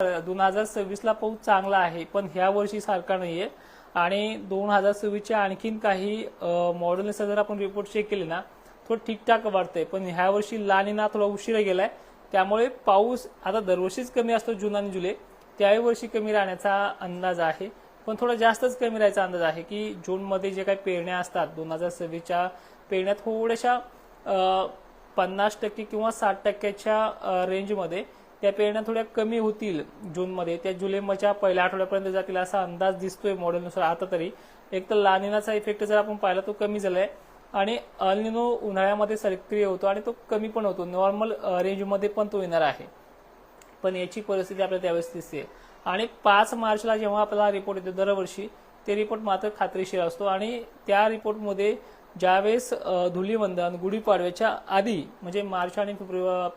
दोन हजार सव्वीसला पाऊस चांगला आहे पण ह्या वर्षी सारखा नाहीये. आणि दोन हजार सव्वीसच्या आणखीन काही मॉडेलनुसार जर आपण रिपोर्ट चेक केले ना तो ठीकठाक वाढतंय. पण ह्या वर्षी लानिना थोडा उशिरा गेलाय. त्यामुळे पाऊस आता दरवर्षीच कमी असतो जून आणि जुलै. त्याही वर्षी कमी राहण्याचा अंदाज आहे. पण थोडा जास्तच कमी राहायचा अंदाज आहे की जूनमध्ये जे काही पेरण्या असतात दोन हजार सव्वीसच्या पेरण्या थोड्याशा पन्नास टक्के किंवा साठ टक्क्याच्या रेंजमध्ये त्या पेरण्या थोड्या कमी होतील जूनमध्ये त्या जुलैच्या पहिल्या आठवड्यापर्यंत जातील असा अंदाज दिसतोय मॉडेलनुसार आता तरी एक तर लानिनाचा इफेक्ट जर आपण पाहिला तो कमी झालाय आणि अल्निनो उन्हाळ्यामध्ये सक्रिय होतो आणि तो कमी पण होतो. नॉर्मल रेंजमध्ये पण तो येणार आहे. पण याची परिस्थिती आपल्याला त्यावेळेस दिसते आणि पाच मार्चला जेव्हा आपला रिपोर्ट येतो दरवर्षी ते रिपोर्ट मात्र खात्रीशीर असतो. आणि त्या रिपोर्टमध्ये ज्यावेळेस धुलीवंदन गुढीपाडव्याच्या आधी म्हणजे मार्च आणि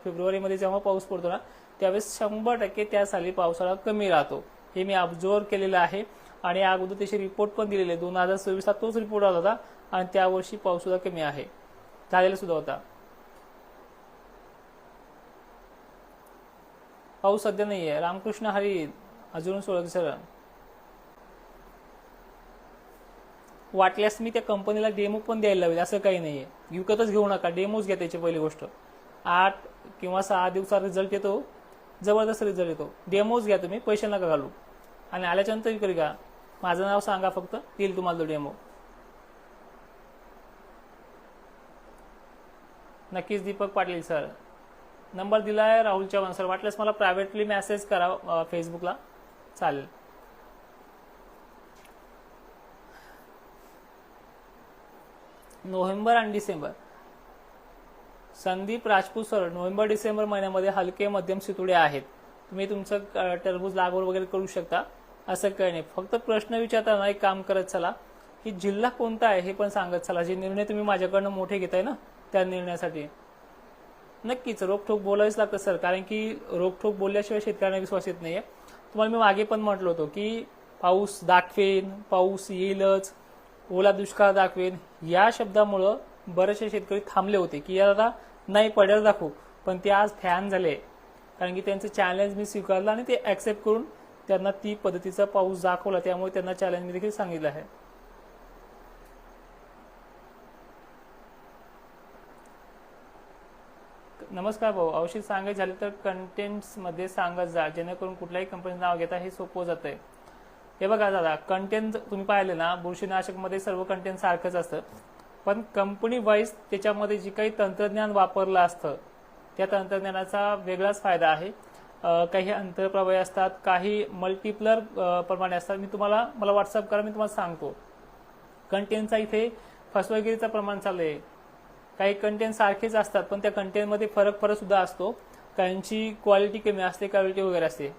फेब्रुवारीमध्ये जेव्हा पाऊस पडतो ना त्यावेळेस शंभर टक्के त्या साली पावसाळा कमी राहतो. हे मी ऑब्झर्व केलेलं आहे. आणि अगोदर त्याचे रिपोर्ट पण दिलेले दोन हजार सव्वीसला तोच रिपोर्ट आला होता. आणि त्या वर्षी पाऊस सुद्धा कमी आहे. झालेला सुद्धा होता. पाऊस सध्या नाहीये. रामकृष्ण हरी अजून सोळा सर वाटल्यास मी त्या कंपनीला डेमो पण द्यायला लावेल. असं काही नाहीये. विकतच घेऊ नका. डेमोच घ्या त्याची पहिली गोष्ट. आठ किंवा सहा दिवसात रिझल्ट येतो. जबरदस्त रिझल्ट येतो. डेमोच घ्या तुम्ही पैसे नका घालू. आणि आल्याच्यानंतर विक्री का माझं नाव सांगा फक्त येईल तुम्हाला तो डेमो नक्कीच दीपक पाटील सर नंबर दिला आहे राहुल चव्हाण सर वाटल्यास मला प्रायव्हेटली मेसेज करा फेसबुकला चालेल. नोव्हेंबर आणि December Sandeep Rajput sir November December महिन्यामध्ये हलके मध्यम सितुडे आहेत. तुम्ही तुमचं टरबूज लागवड वगैरे करू शकता. असं काही नाही. फक्त प्रश्न विचारताना एक काम करत चला. की जिल्हा कोणता आहे हे पण सांगत चला. जे निर्णय तुम्ही माझ्याकडनं मोठे घेताय ना त्या निर्णयासाठी. नक्कीच रोखठोक बोलावीच लागतं सर. कारण की रोखठोक बोलल्याशिवाय शेतकऱ्यांना विश्वास येत नाहीये. तुम्हाला मी मागे पण म्हटलं होतं की पाऊस दाखवेन पाऊस येईलच. ओला दुष्काळ दाखवेन. या शब्दामुळं बरेचसे शेतकरी थांबले होते की यार आता नाही पडेल दाखवू. पण ते आज फॅन झाले. कारण की त्यांचं चॅलेंज मी स्वीकारलं आणि ते ऍक्सेप्ट करून त्यांना ती पद्धतीचा पाऊस दाखवला. त्यामुळे त्यांना चॅलेंज मी देखील सांगितलं आहे. नमस्कार भाऊ. औषध सांगायचे झाले तर कंटेंट्समध्ये सांगत जा. जेणेकरून कुठल्याही कंपनीचं नाव घेता हे सोपं जात आहे हे बघा दादा कंटेंट तुम्ही पाहिले ना बुरशीनाशकमध्ये सर्व कंटेंट सारखंच असतं. पण कंपनी वाईज त्याच्यामध्ये जे काही तंत्रज्ञान वापरलं असतं त्या तंत्रज्ञानाचा वेगळाच फायदा आहे. काही अंतरप्रवाही असतात काही मल्टिप्लर प्रमाणे असतात. मी तुम्हाला मला व्हॉट्सअप करा मी तुम्हाला सांगतो. कंटेंटचा इथे फसवेगिरीचं प्रमाण चालू आहे काही कंटेंट सारखेच असतात पण त्या कंटेंटमध्ये फरक फरक सुद्धा असतो. काहींची क्वालिटी कमी असते क्वालिटी वगैरे असते.